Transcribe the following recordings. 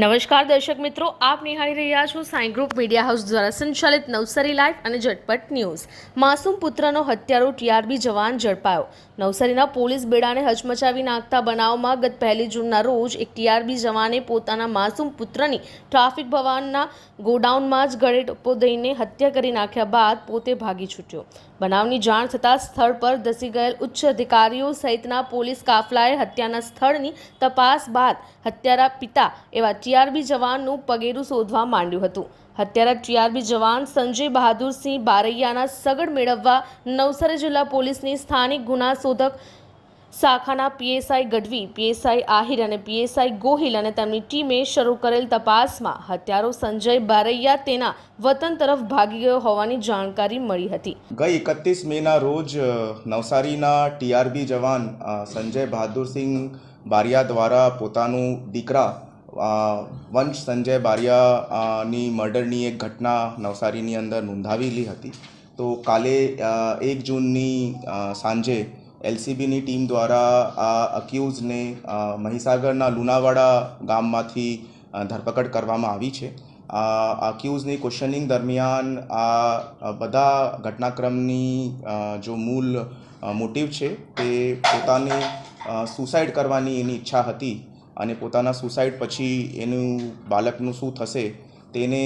નમસ્કાર દર્શક મિત્રો, આપ નિહાળી રહ્યા છો સાઈ ગ્રુપ મીડિયા હાઉસ દ્વારા સંચાલિત નવસારી લાઈવ અને ઝટપટ ન્યૂઝ. માસૂમ પુત્રનો હત્યારો ટીઆરબી જવાન ઝડપાયો. નવસારીના પોલીસ બેડાને હચમચાવી નાખતા બનાવમાં ગત પહેલી જૂનના રોજ એક ટીઆરબી જવાને પોતાના માસૂમ પુત્રની ટ્રાફિક ભવાનના ગોડાઉનમાં જ ગળે ટપ્પો દઈને હત્યા કરી નાખ્યા બાદ પોતે ભાગી છૂટ્યો. બનાવની જાણ થતાં સ્થળ પર ધસી ગયેલ ઉચ્ચ અધિકારીઓ સહિતના પોલીસ કાફલાએ હત્યાના સ્થળની તપાસ બાદ હત્યારા પિતા એવા ટીઆરબી જવાનનું પગેરું શોધવા માંડ્યું હતું. હત્યારા ટીઆરબી જવાન સંજય બહાદુરસિંહ બારૈયાના સગડ મેળવવા નવસારી જિલ્લા પોલીસની સ્થાનિક ગુના શોધક શાખાના પીએસઆઈ ગઢવી, પીએસઆઈ આહિર અને પીએસઆઈ ગોહિલ અને તેમની ટીમે શરૂ કરેલ તપાસમાં હત્યારો સંજય બારૈયા તેના વતન તરફ ભાગી ગયો હોવાની જાણકારી મળી હતી. ગઈ એકત્રીસ મેના રોજ નવસારીના ટીઆરબી જવાન સંજય બહાદુરસિંહ બારિયા દ્વારા પોતાનું દીકરા વંશ સંજય બારિયાની મર્ડરની એક ઘટના નવસારીની અંદર નોંધાવેલી હતી. તો કાલે એક જૂનની સાંજે એલસીબીની ટીમ દ્વારા આ અક્યુઝને મહીસાગરના લુણાવાડા ગામમાંથી ધરપકડ કરવામાં આવી છે. આ અક્યુઝની ક્વેશ્ચનિંગ દરમિયાન આ બધા ઘટનાક્રમની જો મૂળ મોટિવ છે તે પોતાને સુસાઇડ કરવાની એની ઈચ્છા હતી. અને પોતાના સુસાઇડ પછી એનું બાળકનું શું થશે, તેને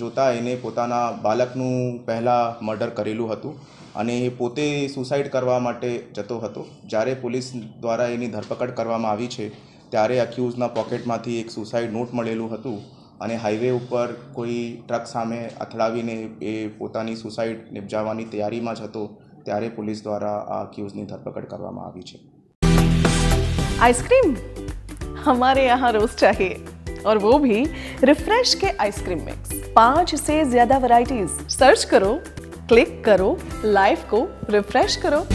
જોતાં એને પોતાના બાળકનું પહેલાં મર્ડર કરેલું હતું અને એ પોતે સુસાઇડ કરવા માટે જતો હતો. જ્યારે પોલીસ દ્વારા એની ધરપકડ કરવામાં આવી છે, ત્યારે અક્યુઝના પોકેટમાંથી એક સુસાઇડ નોટ મળેલું હતું અને હાઈવે ઉપર કોઈ ટ્રક સામે અથડાવીને એ પોતાની સુસાઇડ નિપજાવવાની તૈયારીમાં જ હતો, ત્યારે પોલીસ દ્વારા આ અક્યુઝની ધરપકડ કરવામાં આવી છે. આઈસ્ક્રીમ हमारे यहाँ रोज चाहिए और वो भी रिफ्रेश के आइसक्रीम मिक्स पांच से ज्यादा वैरायटीज सर्च करो क्लिक करो लाइफ को रिफ्रेश करो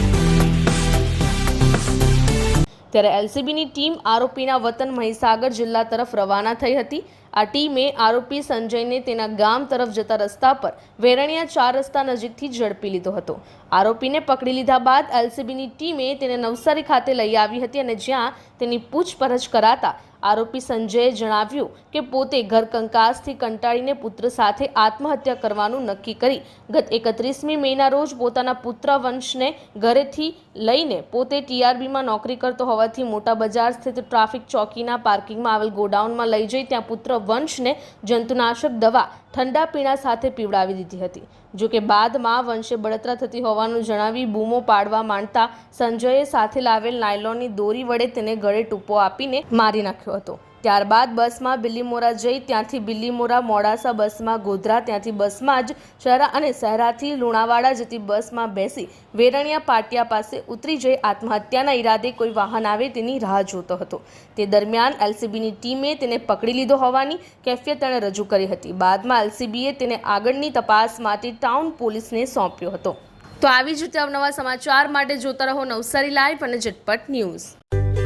ત્યારે એલસીબીની ટીમ આરોપીના વતન મહીસાગર જિલ્લા તરફ રવાના થઈ હતી આ ટીમે આરોપી સંજયને તેના ગામ તરફ જતા રસ્તા પર વેરણિયા ચાર રસ્તા નજીકથી ઝડપી લીધો હતો. આરોપીને પકડી લીધા બાદ એલસીબીની ટીમે તેને નવસારી ખાતે લઈ આવી હતી અને જ્યાં તેની પૂછપરછ કરાતા આરોપી સંજયે જણાવ્યું કે પોતે ઘર કંકાસથી કંટાળીને પુત્ર સાથે આત્મહત્યા કરવાનું નક્કી કરી ગત એકત્રીસમી મેના રોજ પોતાના પુત્ર વંશને ઘરેથી લઈને પોતે ટીઆરબીમાં નોકરી કરતો હોવાથી મોટા બજાર સ્થિત ટ્રાફિક ચોકીના પાર્કિંગમાં આવેલ ગોડાઉનમાં લઈ જઈ ત્યાં પુત્ર વંશને જંતુનાશક દવા ઠંડા પીણા સાથે પીવડાવી દીધી હતી. જો કે બાદમાં વંશે બળતરા થતી હોવાનું જણાવી બૂમો પાડવા માંડતા સંજયે સાથે લાવેલ નાયલોનની દોરી વડે તેને ગળે ટૂંપો આપીને મારી નાખ્યો હતો. ત્યારબાદ બસમાં બિલ્લીમોરા જઈ ત્યાંથી બિલ્લીમોરા મોડાસા બસમાં ગોધરા, ત્યાંથી બસમાં જ શહેરા અને શહેરાથી લુણાવાડા જતી બસમાં બેસી વેરણિયા પાટિયા પાસે ઉતરી જઈ આત્મહત્યાના ઈરાદે કોઈ વાહન આવે તેની રાહ જોતો હતો. તે દરમિયાન એલસીબીની ટીમે તેને પકડી લીધો હોવાની કેફિયત તેણે રજૂ કરી હતી. બાદમાં એલસીબીએ તેને આગળની તપાસ માટે ટાઉન પોલીસને સોંપ્યો હતો. તો આવી જ રીતે અવનવા સમાચાર માટે જોતા રહો નવસારી લાઈવ અને ઝટપટ ન્યૂઝ.